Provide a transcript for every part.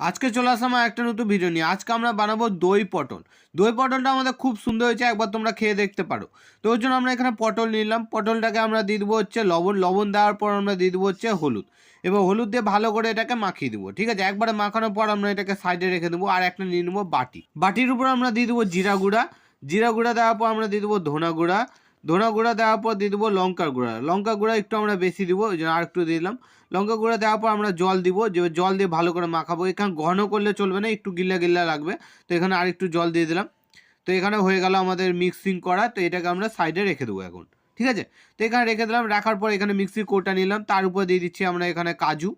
আজকে চলে আসলাম একটা নতুন ভিডিও নিয়ে। আজকে আমরা বানাবো দই পটল। দই পটলটা আমাদের খুব সুন্দর হয়েছে, একবার তোমরা খেয়ে দেখতে পারো। তো ওই জন্য আমরা এখানে পটল নিলাম। পটলটাকে আমরা দিয়ে দেবো হচ্ছে লবণ। লবণ দেওয়ার পর আমরা দিয়ে দেবো হচ্ছে হলুদ। এবার হলুদ দিয়ে ভালো করে এটাকে মাখিয়ে দেবো, ঠিক আছে? একবারে মাখানোর পর আমরা এটাকে সাইডে রেখে দেবো আর একটা নিয়ে নেব বাটি। বাটির উপর আমরা দিয়ে দেবো জিরা গুঁড়া। জিরা গুঁড়া দেওয়ার পর আমরা দিয়ে দেবো ধনা গুঁড়া। ধনা গুঁড়া দেওয়ার পর দিয়ে দেবো লঙ্কার গুঁড়া। লঙ্কা গুঁড়া একটু আমরা বেশি দিব ওই জন্য আর একটু দিয়ে দিলাম। লঙ্কা গুঁড়া দেওয়ার পর আমরা জল দিব, যে জল দিয়ে ভালো করে মাখাবো। এখানে ঘন করলে চলবে না, একটু গিল্লা গিল্লা লাগবে। তো এখানে আর একটু জল দিয়ে দিলাম। তো এখানে হয়ে গেল আমাদের মিক্সিং করা। তো এটাকে আমরা সাইডে রেখে দেবো এখন, ঠিক আছে? তো এখানে রেখে দিলাম, রাখার পর এখানে মিক্সির কোটা নিলাম। তার উপর দিয়ে দিচ্ছি আমরা এখানে কাজু।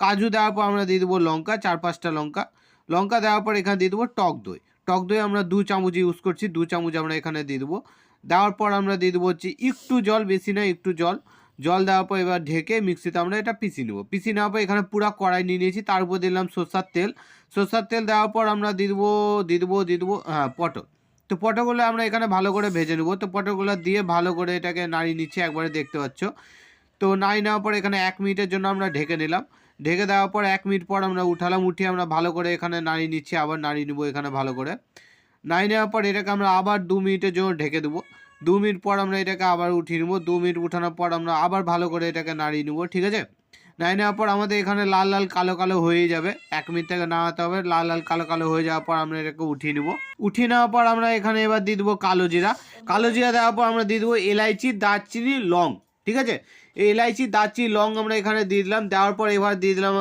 কাজু দেওয়ার পর আমরা দিয়ে দেবো লঙ্কা, চার পাঁচটা লঙ্কা। লঙ্কা দেওয়ার পর এখানে দিয়ে দেবো টক দই। টক দই আমরা দু চামচ ইউজ করছি, দু চামচ আমরা এখানে দিয়ে দেবো। দেওয়ার পর আমরা দিয়ে দেবো হচ্ছে একটু জল, বেশি না একটু জল। জল দেওয়ার পর এবার ঢেকে মিক্সিতে আমরা এটা পিসি নেব। পিসি নেওয়ার পর এখানে পুরো কড়াই নিয়ে নিয়েছি, তার উপর দিলাম সর্ষার তেল। সর্ষার তেল দেওয়ার পর আমরা দিয়ে দেবো দিয়ে দেবো দিয়ে দেবো হ্যাঁ পটল। তো পটলগুলো আমরা এখানে ভালো করে ভেজে নেব। তো পটলগুলো দিয়ে ভালো করে এটাকে নাড়িয়ে নিচ্ছি, একবারে দেখতে পাচ্ছ। তো নাড়িয়ে নেওয়ার পর এখানে এক মিনিটের জন্য আমরা ঢেকে নিলাম। ঢেকে দেওয়ার পর এক মিনিট পর আমরা উঠালাম, উঠিয়ে আমরা ভালো করে এখানে নাড়িয়ে নিচ্ছি, আবার নাড়িয়ে নেব এখানে ভালো করে। নাড়িয়ে নেওয়ার পর এটাকে আমরা আবার দু মিনিটের জন্য ঢেকে দেবো। দু মিনিট পর আমরা এটাকে আবার উঠিয়ে নেব। দু মিনিট উঠানোর পর আমরা আবার ভালো করে এটাকে নাড়িয়ে নেব, ঠিক আছে? নাড়িয়ে নেওয়ার পর আমাদের এখানে লাল লাল, কালো কালো হয়ে যাবে। এক মিনিট থেকে নাড়াতে হবে। লাল লাল, কালো কালো হয়ে যাওয়ার পর আমরা এটাকে উঠিয়ে নেব। উঠিয়ে নেওয়ার পর আমরা এখানে এবার দিয়ে দেবো কালো জিরা। কালো জিরা দেওয়ার পর আমরা দিয়ে দেবো এলাইচি, দারচিনি, লং। ঠিক আছে? এই এলাইচি, দারচিনি লং আমরা এখানে দিয়ে দিলাম। দেওয়ার পর এবার দিয়ে দিলাম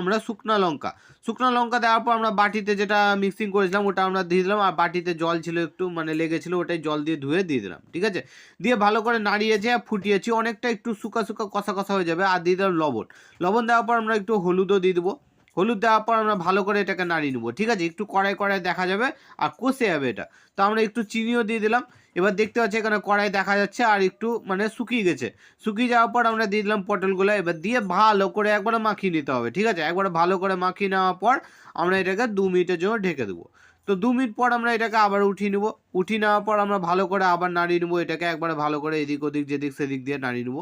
আমরা শুকনা লঙ্কা। শুকনো লঙ্কা দেওয়ার পর আমরা বাটিতে যেটা মিক্সিং করেছিলাম, ওটা আমরা দিয়ে দিলাম। আর বাটিতে জল ছিল একটু মানে লেগেছিলো, ওটাই জল দিয়ে ধুয়ে দিয়ে দিলাম। ঠিক আছে? দিয়ে ভালো করে নাড়িয়েছি আর ফুটিয়েছি। অনেকটা একটু শুকা শুকা কষা কষা হয়ে যাবে। আর দিয়ে দিলাম লবণ। লবণ দেওয়ার পর আমরা একটু হলুদও দিয়ে দেবো। হলুদ দেওয়ার পর আমরা ভালো করে এটাকে নাড়িয়ে নেব। ঠিক আছে? একটু কড়াই কড়াই দেখা যাবে আর কষে যাবে এটা। তো আমরা একটু চিনিও দিয়ে দিলাম। এবার দেখতে পাচ্ছি এখানে কড়াই দেখা যাচ্ছে আর একটু মানে শুকিয়ে গেছে। শুকিয়ে যাওয়ার পর আমরা দিয়ে দিলাম পটলগুলো, এবার দিয়ে ভালো করে একবারে মাখিয়ে নিতে হবে, ঠিক আছে? একবারে ভালো করে মাখিয়ে নেওয়ার পর আমরা এটাকে দু মিনিটের জন্য ঢেকে দেবো। তো দু মিনিট পর আমরা এটাকে আবার উঠিয়ে নেব। উঠিয়ে নেওয়ার পর আমরা ভালো করে আবার নাড়িয়ে নেব এটাকে, একবারে ভালো করে এদিক ওদিক, যেদিক সেদিক দিয়ে নাড়িয়ে নেব।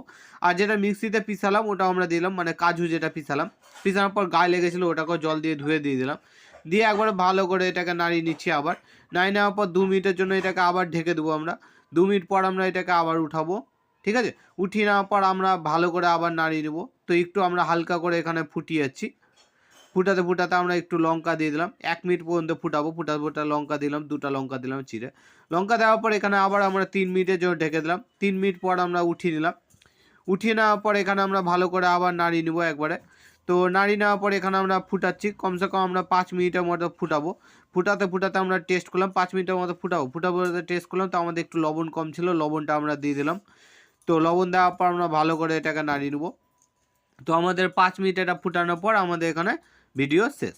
আর যেটা মিক্সিতে পিসালাম ওটাও আমরা দিলাম মানে কাজু যেটা পিসালাম পিসানোর পর গায়ে লেগেছিলো, ওটাকেও জল দিয়ে ধুয়ে দিয়ে দিলাম। দিয়ে একবারে ভালো করে এটাকে নাড়িয়ে নিচ্ছি আবার। নাড়িয়ে নেওয়ার পর দু মিনিটের জন্য এটাকে আবার ঢেকে দেবো আমরা। দু মিনিট পর আমরা এটাকে আবার উঠাবো, ঠিক আছে? উঠিয়ে নেওয়ার পর আমরা ভালো করে আবার নাড়িয়ে নেব। তো একটু আমরা হালকা করে এখানে ফুটিয়ে যাচ্ছি ফুটাতে ফুটাতে আমরা একটু লঙ্কা দিয়ে দিলাম। এক মিনিট পর্যন্ত ফুটাবো। ফুটাতে ফুটা লঙ্কা দিলাম, দুটা লঙ্কা দিলাম চিড়ে লঙ্কা দেওয়ার পর এখানে আবার আমরা তিন মিনিটের জন্য ঢেকে দিলাম। তিন মিনিট পর আমরা উঠিয়ে নিলাম। উঠিয়ে নেওয়ার পর এখানে আমরা ভালো করে আবার নাড়িয়ে নেব একবারে। তো নাড়ি নেওয়ার পরে এখানে আমরা ফুটাচ্ছি। কমসে কম আমরা পাঁচ মিনিটের মতো ফুটাবো। ফুটাতে ফুটাতে আমরা টেস্ট করলাম, পাঁচ মিনিটের মতো ফুটাবো। ফুটাবো টেস্ট করলাম, তো আমাদের একটু লবণ কম ছিল, লবণটা আমরা দিয়ে দিলাম। তো লবণ দেওয়ার পর আমরা ভালো করে এটাকে নাড়িয়ে নেব। তো আমাদের পাঁচ মিনিট এটা ফুটানোর পর আমাদের এখানে ভিডিও শেষ।